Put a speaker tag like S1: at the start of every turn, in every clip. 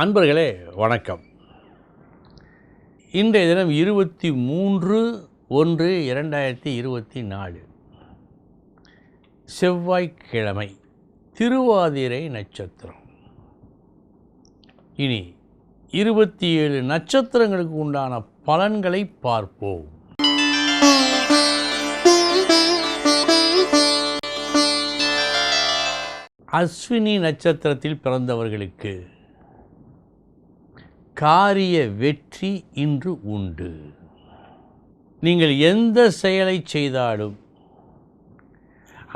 S1: அன்பர்களே வணக்கம். இன்றைய தினம் இருபத்தி மூன்று ஒன்று இரண்டாயிரத்தி இருபத்தி நாலு. செவ்வாய்க்கிழமை திருவாதிரை நட்சத்திரம். இனி இருபத்தி ஏழு நட்சத்திரங்களுக்கு உண்டான பலன்களை பார்ப்போம். அஸ்வினி நட்சத்திரத்தில் பிறந்தவர்களுக்கு காரிய வெற்றி இன்று உண்டு. நீங்கள் எந்த செயலை செய்தாலும்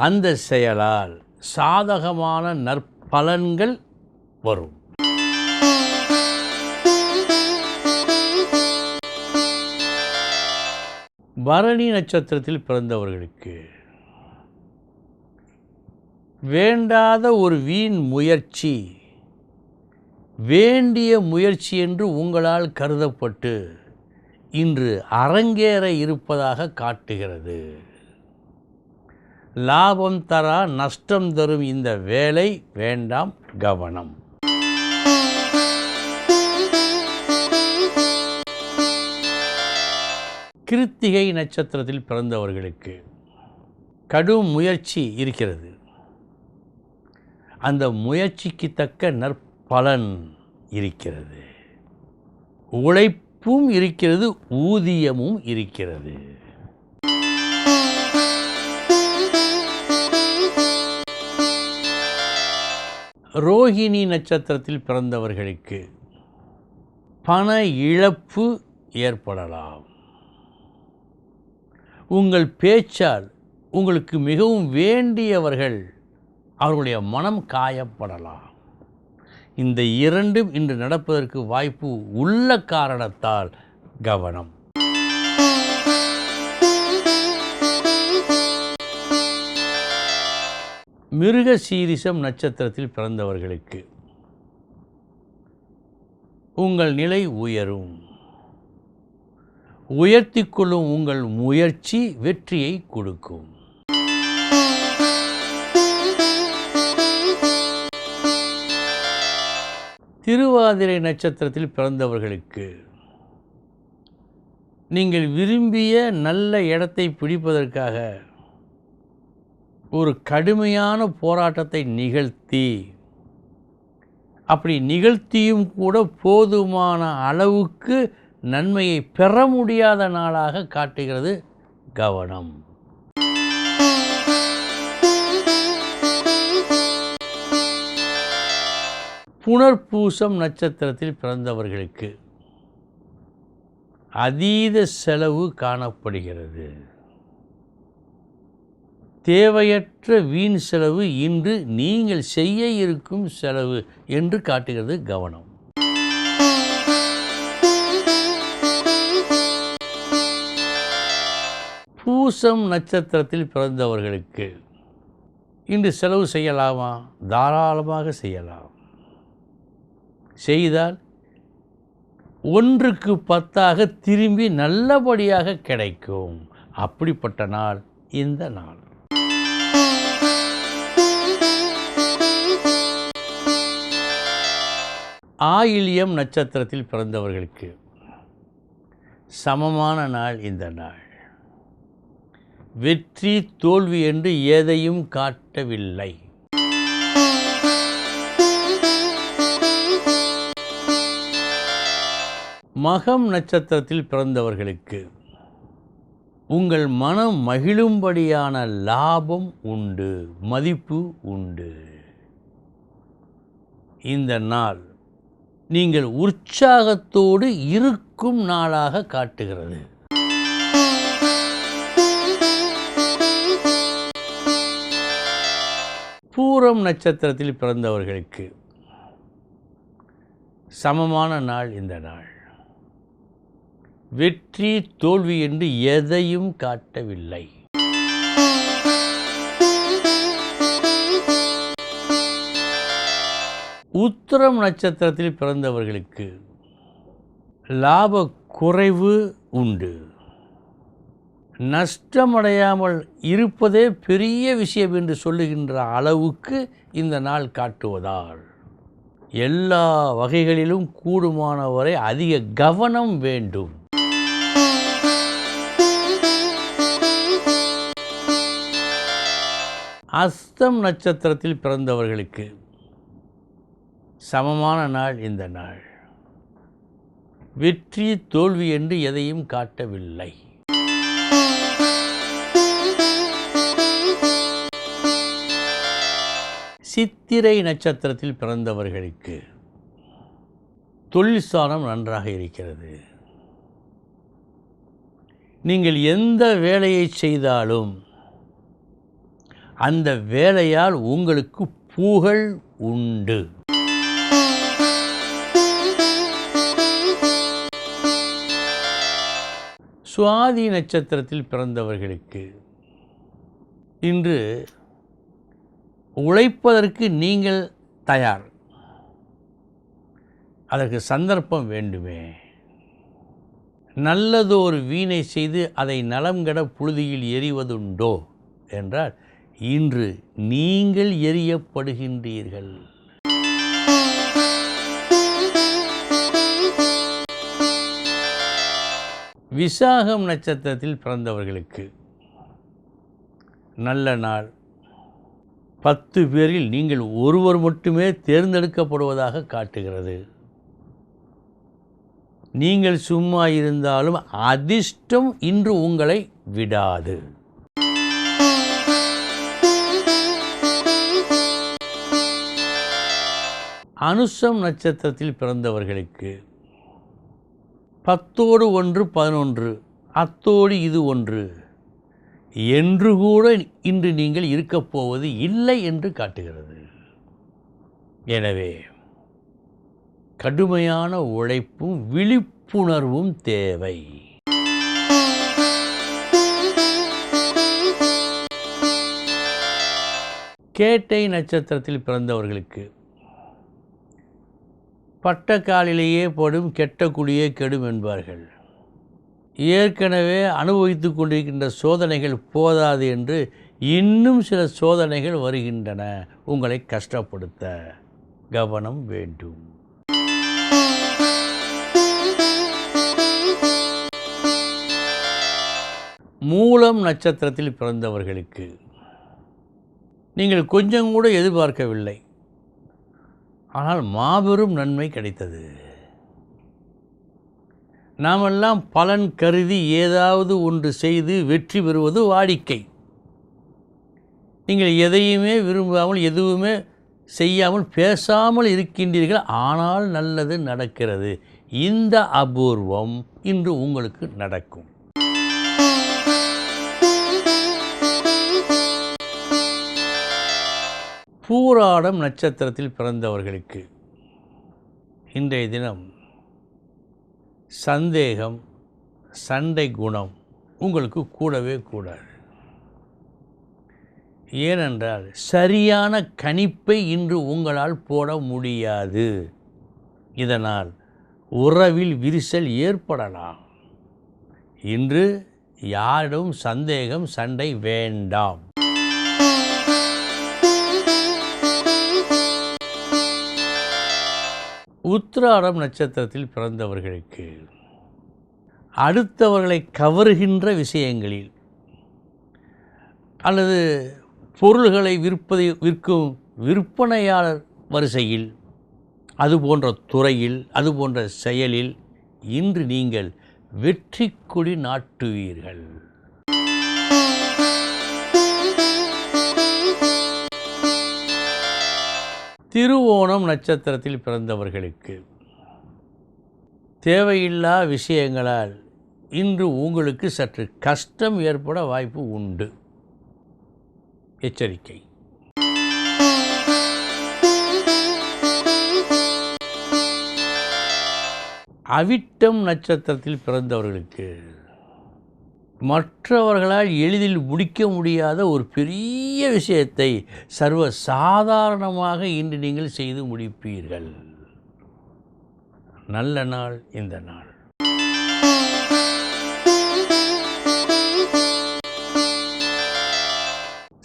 S1: அந்த செயலால் சாதகமான நற்பலன்கள் வரும். பரணி நட்சத்திரத்தில் பிறந்தவர்களுக்கு வேண்டாத ஒரு வீண் முயற்சி வேண்டிய முயற்சி என்று உங்களால் கருதப்பட்டு இன்று அரங்கேற இருப்பதாக காட்டுகிறது. லாபம் தரா நஷ்டம் தரும் இந்த வேலை வேண்டாம் கவனம். கிருத்திகை நட்சத்திரத்தில் பிறந்தவர்களுக்கு கடும் முயற்சி இருக்கிறது. அந்த முயற்சிக்கு தக்க பலன் இருக்கிறது. உழைப்பும் இருக்கிறது ஊதியமும் இருக்கிறது. ரோஹிணி நட்சத்திரத்தில் பிறந்தவர்களுக்கு பண இழப்பு ஏற்படலாம். உங்கள் பேச்சால் உங்களுக்கு மிகவும் வேண்டியவர்கள் அவர்களுடைய மனம் காயப்படலாம். இந்த இரண்டும் இன்று நடப்பதற்கு வாய்ப்பு உள்ள காரணத்தால் கவனம். மிருக சீரிசம் நட்சத்திரத்தில் பிறந்தவர்களுக்கு உங்கள் நிலை உயரும். உயர்த்தி கொள்ளும் உங்கள் முயற்சி வெற்றியை கொடுக்கும். திருவாதிரை நட்சத்திரத்தில் பிறந்தவர்களுக்கு நீங்கள் விரும்பிய நல்ல இடத்தை பிடிப்பதற்காக ஒரு கடுமையான போராட்டத்தை நிகழ்த்தி அப்படி நிகழ்த்தியும் கூட போதுமான அளவுக்கு நன்மையை பெற முடியாத நாளாக காட்டுகிறது கவனம். புனர்பூசம் நட்சத்திரத்தில் பிறந்தவர்களுக்கு அதீத செலவு காணப்படுகிறது. தேவையற்ற வீண் செலவு இன்று நீங்கள் செய்ய இருக்கும் செலவு என்று காட்டுகிறது கவனம். பூசம் நட்சத்திரத்தில் பிறந்தவர்களுக்கு இன்று செலவு செய்யலாமா? தாராளமாக செய்யலாம். செய்தால் ஒன்றுக்கு பத்தாக திரும்பி நல்லபடியாக கிடைக்கும். அப்படிப்பட்ட நாள் இந்த நாள். ஆயில்யம் நட்சத்திரத்தில் பிறந்தவர்களுக்கு சமமான நாள் இந்த நாள். வெற்றி தோல்வி என்று எதையும் காட்டவில்லை. மகம் நட்சத்திரத்தில் பிறந்தவர்களுக்கு உங்கள் மனம் மகிழும்படியான லாபம் உண்டு மதிப்பு உண்டு. இந்த நாள் நீங்கள் உற்சாகத்தோடு இருக்கும் நாளாக காட்டுகிறது. பூரம் நட்சத்திரத்தில் பிறந்தவர்களுக்கு சமமான நாள் இந்த நாள். வெற்றி தோல்வி என்று எதையும் காட்டவில்லை. உத்திரம் நட்சத்திரத்தில் பிறந்தவர்களுக்கு லாப குறைவு உண்டு. நஷ்டமடையாமல் இருப்பதே பெரிய விஷயம் என்று சொல்லுகின்ற அளவுக்கு இந்த நாள் காட்டுவதால் எல்லா வகைகளிலும் கூடுமானவரை அதிக கவனம் வேண்டும். அஸ்தம் நட்சத்திரத்தில் பிறந்தவர்களுக்கு சமமான நாள் இந்த நாள். வெற்றி தோல்வி என்று எதையும் காட்டவில்லை. சித்திரை நட்சத்திரத்தில் பிறந்தவர்களுக்கு தொழில் ஸ்தானம் நன்றாக இருக்கிறது. நீங்கள் எந்த வேலையை செய்தாலும் அந்த வேலையால் உங்களுக்கு புகழ் உண்டு. சுவாதி நட்சத்திரத்தில் பிறந்தவர்களுக்கு இன்று உழைப்பதற்கு நீங்கள் தயார். அதற்கு சந்தர்ப்பம் வேண்டுமே. நல்லதோர் வீணை செய்து அதை நலம்கட புழுதியில் எறிவதுண்டோ? என்றால் இன்று நீங்கள் எரியப்படுகின்றீர்கள் விசாகம் நட்சத்திரத்தில் பிறந்தவர்களுக்கு நல்ல நாள். பத்து பேரில் நீங்கள் ஒருவர் மட்டுமே தேர்ந்தெடுக்கப்படுவதாக காட்டுகிறது. நீங்கள் சும்மா இருந்தாலும் அதிர்ஷ்டம் இன்று உங்களை விடாது. அனுஷம் நட்சத்திரத்தில் பிறந்தவர்களுக்கு பத்தோடு ஒன்று பதினொன்று. அத்தோடு இது ஒன்று. என்று கூட இன்று நீங்கள் இருக்கப் போவது இல்லை என்று காட்டுகிறது. எனவே கடுமையான உழைப்பும் விழிப்புணர்வும் தேவை. கேட்டை நட்சத்திரத்தில் பிறந்தவர்களுக்கு பட்ட காலிலேயே படும் கெட்ட குடியே கெடும் என்பார்கள். ஏற்கனவே அனுபவித்து கொண்டிருக்கின்ற சோதனைகள் போதாது என்று இன்னும் சில சோதனைகள் வருகின்றன. உங்களை கஷ்டப்படுத்த கவனம் வேண்டும். மூலம் நட்சத்திரத்தில் பிறந்தவர்களுக்கு நீங்கள் கொஞ்சம் கூட எதிர்பார்க்கவில்லை. ஆனால் மாபெரும் நன்மை கிடைத்தது. நாமெல்லாம் பலன் கருதி ஏதாவது ஒன்று செய்து வெற்றி பெறுவது வாடிக்கை. நீங்கள் எதையுமே விரும்பாமல் எதுவுமே செய்யாமல் பேசாமல் இருக்கின்றீர்கள் ஆனால் நல்லது நடக்கிறது. இந்த அபூர்வம் இன்று உங்களுக்கு நடக்கும். பூராடம் நட்சத்திரத்தில் பிறந்தவர்களுக்கு இன்றைய தினம் சந்தேகம் சண்டை குணம் உங்களுக்கு கூடவே கூடாது. ஏனென்றால் சரியான கணிப்பை இன்று உங்களால் போட முடியாது. இதனால் உறவில் விரிசல் ஏற்படலாம். இன்று யாரிடம் சந்தேகம் சண்டை வேண்டாம். உத்திராடம் நட்சத்திரத்தில் பிறந்தவர்களுக்கு அடுத்தவர்களை கவருகின்ற விஷயங்களில் அல்லது பொருள்களை விற்பதை விற்கும் விற்பனையாளர் வரிசையில் அது போன்ற துறையில் அது போன்ற செயலில் இன்று நீங்கள் வெற்றி கொடி நாட்டுவீர்கள். திருவோணம் நட்சத்திரத்தில் பிறந்தவர்களுக்கு. தேவையில்லா விஷயங்களால் இன்று உங்களுக்கு சற்று கஷ்டம் ஏற்பட வாய்ப்பு உண்டு. எச்சரிக்கை. அவிட்டம் நட்சத்திரத்தில் பிறந்தவர்களுக்கு மற்றவர்களால் எளிதில் முடிக்க முடியாத ஒரு பெரிய விஷயத்தை சர்வ சாதாரணமாக இன்று நீங்கள் செய்து முடிப்பீர்கள். நல்ல நாள் இந்த நாள்.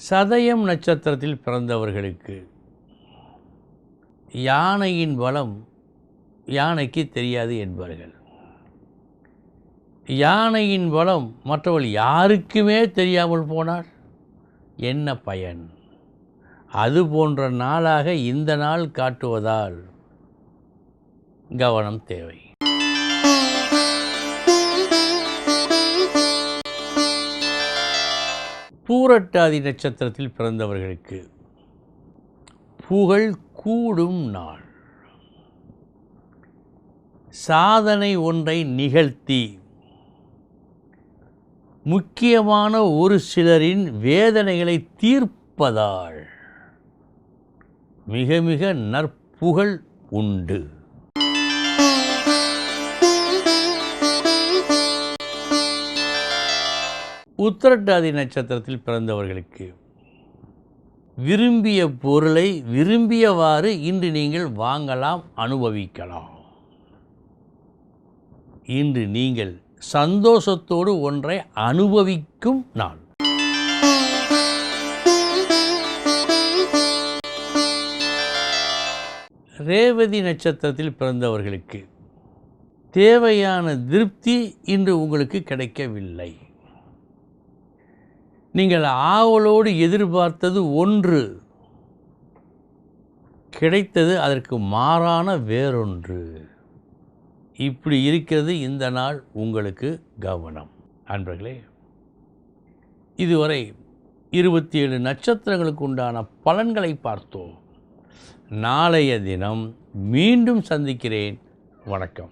S1: சதயம் நட்சத்திரத்தில் பிறந்தவர்களுக்கு யானையின் பலம் யானைக்கு தெரியாது என்பார்கள். யானையின் பலம் மற்றவள் யாருக்குமே தெரியாமல் போனார் என்ன பயன்? அது போன்ற நாளாக இந்த நாள் காட்டுவதால் கவனம் தேவை. பூரட்டாதி நட்சத்திரத்தில் பிறந்தவர்களுக்கு புகழ் கூடும் நாள். சாதனை ஒன்றை நிகழ்த்தி முக்கியமான ஒரு சிலரின் வேதனைகளை தீர்ப்பதால் மிக மிக நற்புகழ் உண்டு. உத்திரட்டாதி நட்சத்திரத்தில் பிறந்தவர்களுக்கு விரும்பிய பொருளை விரும்பியவாறு இன்று நீங்கள் வாங்கலாம் அனுபவிக்கலாம். இன்று நீங்கள் சந்தோஷத்தோடு ஒன்றை அனுபவிக்கும் நாள். ரேவதி நட்சத்திரத்தில் பிறந்தவர்களுக்கு தேவையான திருப்தி இன்று உங்களுக்கு கிடைக்கவில்லை. நீங்கள் ஆவலோடு எதிர்பார்த்தது ஒன்று கிடைத்தது அதற்கு மாறான வேறொன்று. இப்படி இருக்கிறது இந்த நாள் உங்களுக்கு கவனம். அன்பர்களே இதுவரை இருபத்தி ஏழு நட்சத்திரங்களுக்கு உண்டான பலன்களை பார்த்தோம். நாளைய தினம் மீண்டும் சந்திக்கிறேன். வணக்கம்.